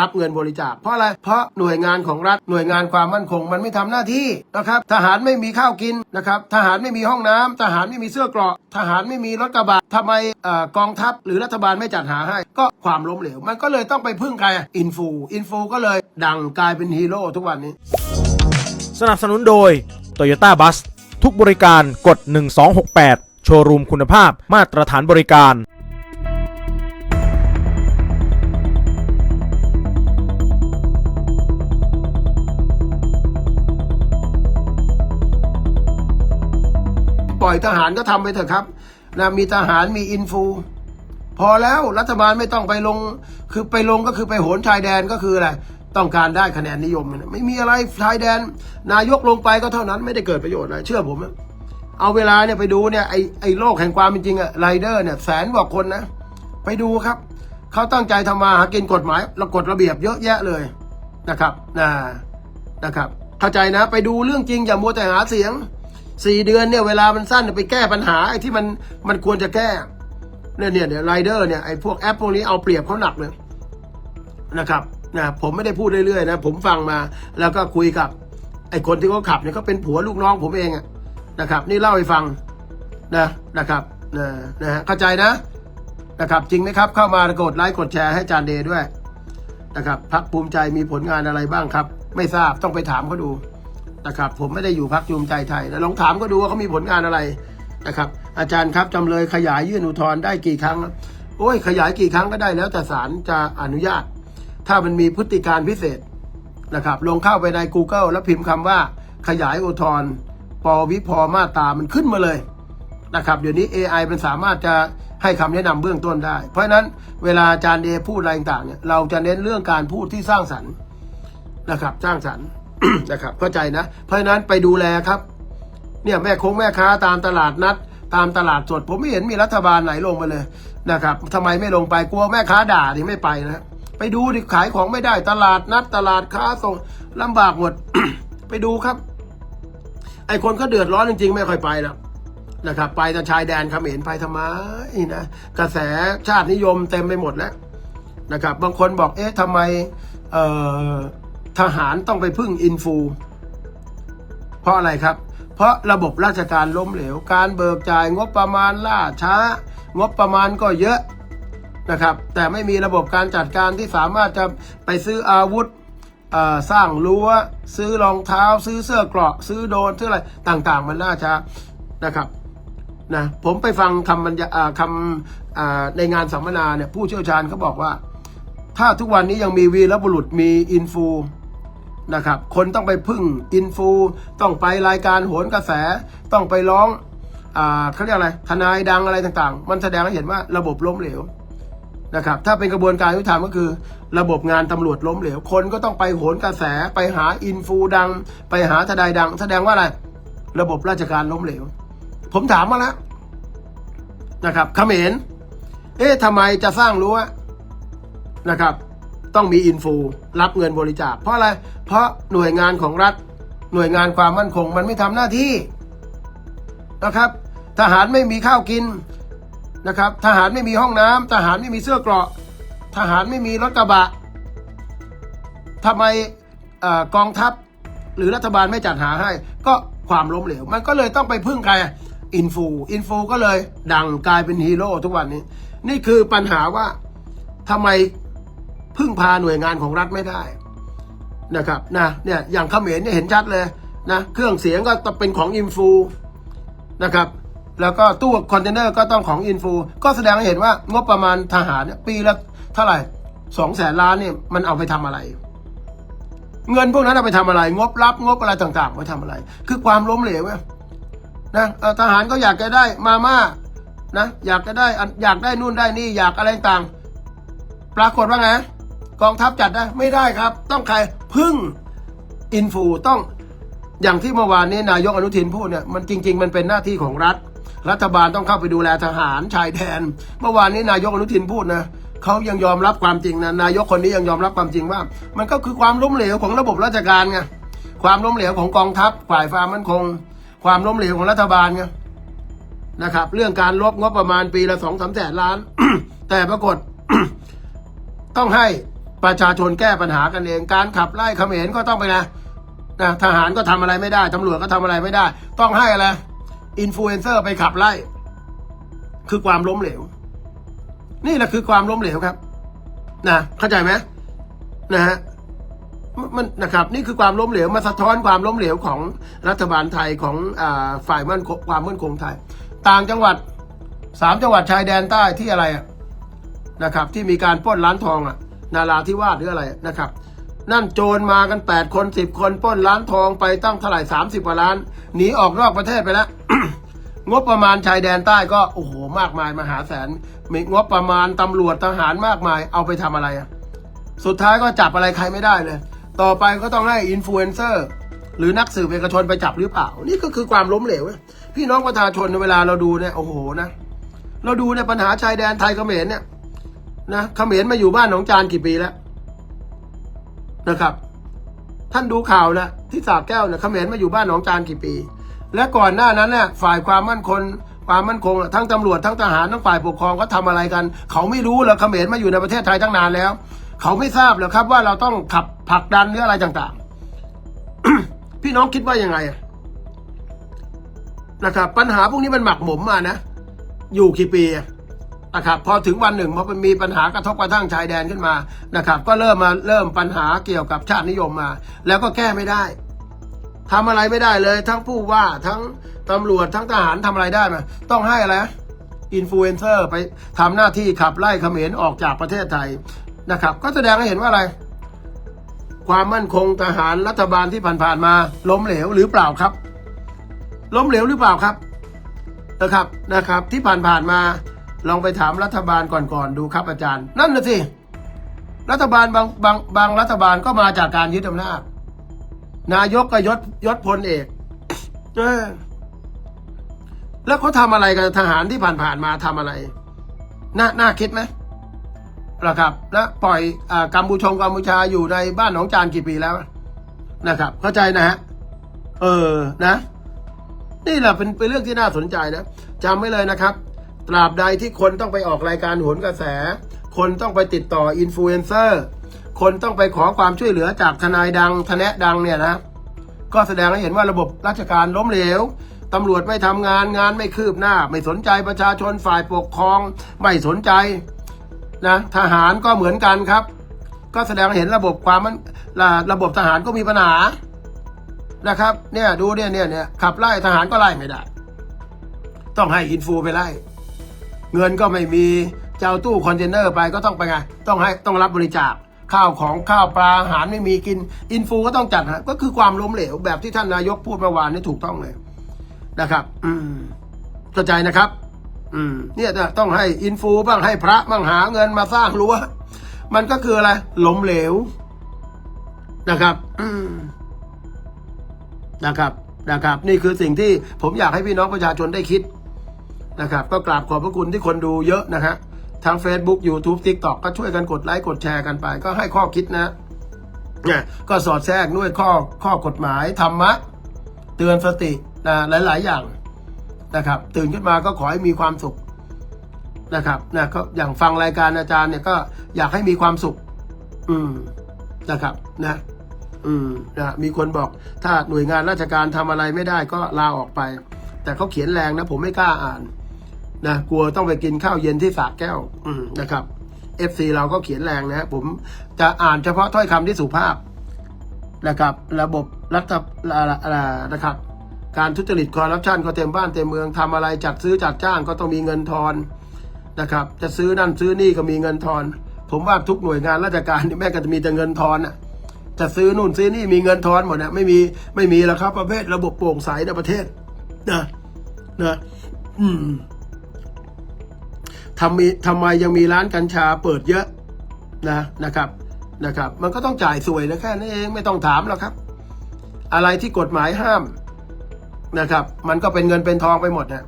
รับเงินบริจาคเพราะอะไร เพราะหน่วยงานของรัฐหน่วยงานความมั่นคงมันไม่ทำหน้าที่นะครับทหารไม่มีข้าวกินนะครับทหารไม่มีห้องน้ำทหารไม่มีเสื้อเกราะ ทหารไม่มีรถกระบะทำไมอกองทัพหรือรัฐบาลไม่จัดหาให้ ก็ความล้มเหลว มันก็เลยต้องไปพึ่งใครอะอินฟูอินฟูก็เลยดังกลายเป็นฮีโร่ทุกวันนี้ สนับสนุนโดย Toyota Bus ทุกบริการกด 1268 โชว์รูมคุณภาพมาตรฐานบริการ ปล่อยทหารก็ทำไปเถอะครับนะมีทหารมีอินฟูพอแล้วรัฐบาลไม่ต้องไปลง คือไปลงก็คือไปโหนชายแดนก็คืออะไรต้องการได้คะแนนนิยม ไม่มีอะไรชายแดน นายกลงไปก็เท่านั้นไม่ได้เกิดประโยชน์อะไรเชื่อผมเอาเวลาเนี่ยไปดูเนี่ยไอไอโลกแห่งความเป็นจริงอะไรเดอร์เนี่ยแสนกว่าคนนะ ไปดูครับ เขาตั้งใจทำมาหากินกฎหมายระกฎระเบียบเยอะแยะเลยนะครับนะนะครับ เข้าใจนะ ไปดูเรื่องจริงอย่ามัวแต่หาเสียง สี่เดือนเนี่ยเวลามันสั้นไปแก้ปัญหาไอ้ที่มันมันควรจะแก้เนี่ยเนี่ยเดี๋ยวไรเดอร์เนี่ยไอ้พวกแอปพวกนี้เอาเปรียบเขาหนักเลยนะครับนะผมไม่ได้พูดเรื่อยๆนะผมฟังมาแล้วก็คุยกับไอ้คนที่เขาขับเนี่ยเขาเป็นผัวลูกน้องผมเองอะนะครับ นี่เล่าให้ฟังนะนะครับนะนะฮะเข้าใจนะนะครับ จริงไหมครับ เข้ามากดไลค์กดแชร์ให้จานเดย์ด้วยนะครับพักภูมิใจมีผลงานอะไรบ้างครับ ไม่ทราบต้องไปถามเขาดู นะครับ ผมไม่ได้อยู่พักภูมใจไทยนะลองถามก็ดูว่าเขามีผลงานอะไรนะครับ อาจารย์ครับจำเลยขยายยื่นอุทธรณ์ได้กี่ครั้ง โอ้ยขยายกี่ครั้งก็ได้แล้วแต่ศาลจะอนุญาต ถ้ามันมีพฤติการพิเศษนะครับ ลงเข้าไปใน Google แล้วพิมพ์คำว่าขยายอุทธรณ์ปวิพมาตามันขึ้นมาเลยนะครับ เดี๋ยวนี้ AI มันสามารถจะให้คำแนะนำเบื้องต้นได้ เพราะฉะนั้นเวลาอาจารย์เดพูดอะไรต่างเนี่ยเราจะเน้นเรื่องการพูดที่สร้างสรรค์นะครับ สร้างสรรค์ นะครับเข้าใจนะ เพราะฉะนั้นไปดูแลครับ เนี่ยแม่คงแม่ค้าตามตลาดนัด ตามตลาดสด ผมไม่เห็นมีรัฐบาลไหนลงไปเลยนะครับทำไมไม่ลงไปกลัวแม่ค้าด่าดิไม่ไปนะไปดูดิขายของไม่ได้ตลาดนัด ตลาดค้าส่งลำบากหมด ไปดูครับ ไอคนเขาเดือดร้อนจริง ๆ ไม่ค่อยไปหรอกนะครับ ไปแต่ชายแดนเขมรไปทำไมนะกระแสชาตินิยมเต็มไปหมดแล้วนะครับ บางคนบอกเอ๊ะทำไม เอ่อ ทหารต้องไปพึ่งอินฟู เพราะอะไรครับ เพราะระบบราชการล้มเหลว การเบิกจ่ายงบประมาณล่าช้า งบประมาณก็เยอะนะครับ แต่ไม่มีระบบการจัดการที่สามารถจะไปซื้ออาวุธสร้างรั้ว ซื้อรองเท้า ซื้อเสื้อเกราะ ซื้อโดนซื้ออะไรต่างๆ มันล่าช้านะครับนะผมไปฟังคำบรรยาคำในงานสัมมนาเนี่ยผู้เชี่ยวชาญเขาบอกว่า ถ้าทุกวันนี้ยังมีวีรบุรุษมีอินฟู นะครับ คนต้องไปพึ่งอินฟูต้องไปรายการโหนกระแส ต้องไปร้องอ่าเขาเรียกอะไร ทนายดังอะไรต่างๆ มันแสดงให้เห็นว่าระบบล้มเหลวนะครับ ถ้าเป็นกระบวนการยุติธรรมก็คือ ระบบงานตำรวจล้มเหลว คนก็ต้องไปโหนกระแส ไปหาอินฟูดัง ไปหาทนายดัง แสดงว่าอะไร ระบบราชการล้มเหลว ผมถามมาแล้วนะครับเขมรเอ๊ะทำไมจะสร้างรั้วนะครับ ต้องมีอินฟูรับเงินบริจาคเพราะอะไร เพราะหน่วยงานของรัฐ หน่วยงานความมั่นคงมันไม่ทำหน้าที่นะครับ ทหารไม่มีข้าวกินนะครับ ทหารไม่มีห้องน้ำทหารไม่มีเสื้อเกราะ ทหารไม่มีรถกระบะทำไมอกองทัพหรือรัฐบาลไม่จัดหาให้ ก็ความล้มเหลว มันก็เลยต้องไปพึ่งใครอินฟูอินฟูก็เลยดังกลายเป็นฮีโร่ทุกวันนี้ นี่คือปัญหาว่าทำไม พึ่งพาหน่วยงานของรัฐไม่ได้นะครับนะเนี่ยอย่างเขมรเนี่ยเห็นชัดเลยนะเครื่องเสียงก็ต้องเป็นของอินฟูนะครับแล้วก็ตู้คอนเทนเนอร์ก็ต้องของอินฟูก็แสดงให้เห็นว่างบประมาณทหารเนี่ยปีละเท่าไหร่สองแสนล้านเนี่ยมันเอาไปทำอะไร เงินพวกนั้นเอาไปทำอะไร งบรับงบอะไรต่างๆไปทำอะไร คือความล้มเหลวไงนะทหารก็อยากจะได้มาม่านะอยากจะได้อยากได้นู่นได้นี่อยากอะไรต่าง ปรากฏว่าไง กองทัพจัดได้ไม่ได้ครับ ต้องใครพึ่งอินฟูต้องอย่างที่เมื่อวานนี้นายกอนุทินพูดเนี่ยมันจริง ๆ มันเป็นหน้าที่ของรัฐ รัฐบาลต้องเข้าไปดูแลทหารชายแดนเมื่อวานนี้นายกอนุทินพูดนะเขายังยอมรับความจริงนะนายกคนนี้ยังยอมรับความจริงว่า มันก็คือความล้มเหลวของระบบราชการไงความล้มเหลวของกองทัพฝ่ายความมั่นคง ความล้มเหลวของรัฐบาลไงนะครับ เรื่องการลบงบประมาณปีละสองสามแสนล้าน แต่ปรากฏ ต้องให้ ประชาชนแก้ปัญหากันเอง การขับไล่เขมรก็ต้องไปนะนะทหารก็ทำอะไรไม่ได้ตำรวจก็ทำอะไรไม่ได้ ต้องให้อะไรอินฟลูเอนเซอร์ไปขับไล่ คือความล้มเหลว นี่แหละคือความล้มเหลวครับ นะเข้าใจไหมนะฮะมันนะครับ นี่คือความล้มเหลวมาสะท้อนความล้มเหลวของรัฐบาลไทยของอฝ่ายมั่นความมั่นคงไทย ต่างจังหวัดสามจังหวัดชายแดนใต้ที่อะไรอะนะครับ ที่มีการปล้นร้านทองอะ นาราธิวาสหรืออะไรนะครับ นั่นโจรมากันแปดคนสิบคนปล้นร้านทองไปตั้งเท่าไหร่สามสิบกว่าล้าน หนีออกนอกประเทศไปแล้ว งบประมาณชายแดนใต้ก็โอ้โหมากมายมหาแสนมีงบประมาณตำรวจทหารมากมายเอาไปทำอะไรอะสุดท้ายก็จับอะไรใครไม่ได้เลย ต่อไปก็ต้องให้อินฟลูเอนเซอร์หรือนักสืบเอกชนไปจับหรือเปล่า นี่ก็คือความล้มเหลว พี่น้องประชาชนเวลาเราดูเนี่ยโอ้โหนะ เราดูเนี่ยปัญหาชายแดนไทยเขมรเนี่ย นะเขมรมาอยู่บ้านหนองจานกี่ปีแล้วนะครับ ท่านดูข่าวนะที่สาบแก้วเนี่ยเขมรมาอยู่บ้านหนองจานกี่ปี และก่อนหน้านั้นเนี่ยฝ่ายความมั่นคงความมั่นคงทั้งตำรวจทั้งทหารทั้งฝ่ายปกครองเขาทำอะไรกัน เขาไม่รู้เหรอเขมรมาอยู่ในประเทศไทยตั้งนานแล้ว เขาไม่ทราบเหรอครับ ว่าเราต้องขับผลักดันหรืออะไรต่างๆ พี่น้องคิดว่ายังไงนะครับ ปัญหาพวกนี้มันหมักหมมมานะ อยู่กี่ปีอะ นะครับพอถึงวันหนึ่งพอมันมีปัญหากระทบกระทั่งชายแดนขึ้นมานะครับ ก็เริ่มมาเริ่มปัญหาเกี่ยวกับชาตินิยมมา แล้วก็แก้ไม่ได้ทำอะไรไม่ได้เลย ทั้งผู้ว่าทั้งตำรวจทั้งทหารทำอะไรได้ไหมต้องให้อะไรอินฟลูเอนเซอร์ไปทำหน้าที่ขับไล่เขมรออกจากประเทศไทยนะครับ ก็แสดงให้เห็นว่าอะไร ความมั่นคงทหารรัฐบาลที่ผ่านๆมาล้มเหลวหรือเปล่าครับ ล้มเหลวหรือเปล่าครับนะครับนะครับ ที่ผ่านๆมา ลองไปถามรัฐบาลก่อนๆดูครับอาจารย์ นั่นน่ะสิ รัฐบาลบางบางบางรัฐบาลก็มาจากการยึดอำนาจ นายกก็ยศยศพลเอกเออแล้วเขาทำอะไรกับทหารที่ผ่านๆมาทำอะไร น่าน่าคิดไหมล่ะครับ แล้วปล่อยอกัมพูชงกัมพูชาอยู่ในบ้านหนองจานกี่ปีแล้วนะครับ เข้าใจนะฮะเออนะ นี่แหละเป็นเป็นเรื่องที่น่าสนใจนะจำไว้เลยนะครับ ตราบใดที่คนต้องไปออกรายการโหนกระแส คนต้องไปติดต่ออินฟลูเอนเซอร์คนต้องไปขอความช่วยเหลือจากทนายดังทนะดังเนี่ยนะ ก็แสดงให้เห็นว่าระบบราชการล้มเหลวตำรวจไม่ทำงานงานไม่คืบหน้า ไม่สนใจประชาชนฝ่ายปกครอง ไม่สนใจนะทหารก็เหมือนกันครับ ก็แสดงให้เห็นระบบความมันระระบบทหารก็มีปัญหานะครับเนี่ยดูเนี่ยเนี่ยเนี่ยขับไล่ทหารก็ไล่ไม่ได้ ต้องให้อินฟูไปไล่ เงินก็ไม่มีเจ้าตู้คอนเทนเนอร์ไปก็ต้องไปไงต้องให้ต้องรับบริจาคข้าวของข้าวปลาอาหารไม่มีกิน อินฟูก็ต้องจัดฮะก็คือความล้มเหลวแบบที่ท่านนายกพูดเมื่อวานนี่ถูกต้องเลยนะครับ อืมเข้าใจนะครับ อืม เนี่ยจะต้องให้อินฟูบ้างให้พระบ้างหาเงินมาสร้างรั้วมันก็คืออะไรล้มเหลวนะครับอืมนะครับนะครับ นี่คือสิ่งที่ผมอยากให้พี่น้องประชาชนได้คิด นะครับ ก็กราบขอบพระคุณที่คนดูเยอะนะฮะทาง Facebook YouTube TikTok ก็ช่วยกันกดไลค์กดแชร์กันไป ก็ให้ข้อคิดนะเนี่ยก็สอดแทรกด้วยข้อข้อกฎหมายธรรมะ เตือนสตินะหลาย ๆ อย่างนะครับ ตื่นขึ้นมาก็ขอให้มีความสุขนะครับนะก็อย่างฟังรายการอาจารย์เนี่ยก็อยากให้มีความสุข อืมนะครับนะ อืมนะมีคนบอกถ้าหน่วยงานราชการทำอะไรไม่ได้ก็ลาออกไป แต่เขาเขียนแรงนะ ผมไม่กล้าอ่าน นะกลัวต้องไปกินข้าวเย็นที่สระแก้วนะครับ FC เราก็เขียนแรงนะฮะผมจะอ่านเฉพาะถ้อยคำที่สุภาพนะครับ ระบบรัฐละลนะครับ การทุจริตคอร์รัปชันก็เต็มบ้านเต็มเมืองทำอะไรจัดซื้อจัดจ้างก็ต้องมีเงินทอนนะครับ จะซื้อนั่นซื้อนี่ก็มีเงินทอน ผมว่าทุกหน่วยงานราชการนี่แม่ก็จะมีแต่เงินทอนอะจะซื้อนู่นซื้อนี่มีเงินทอนหมดนะไม่มีไม่มีแล้วครับ ประเภทระบบโปร่งใสในประเทศนะนะอืม ทำมีทำไมยังมีร้านกัญชาเปิดเยอะนะนะครับนะครับ มันก็ต้องจ่ายสวยนะแค่นั้นเองไม่ต้องถามหรอกครับ อะไรที่กฎหมายห้ามนะครับ มันก็เป็นเงินเป็นทองไปหมดนะ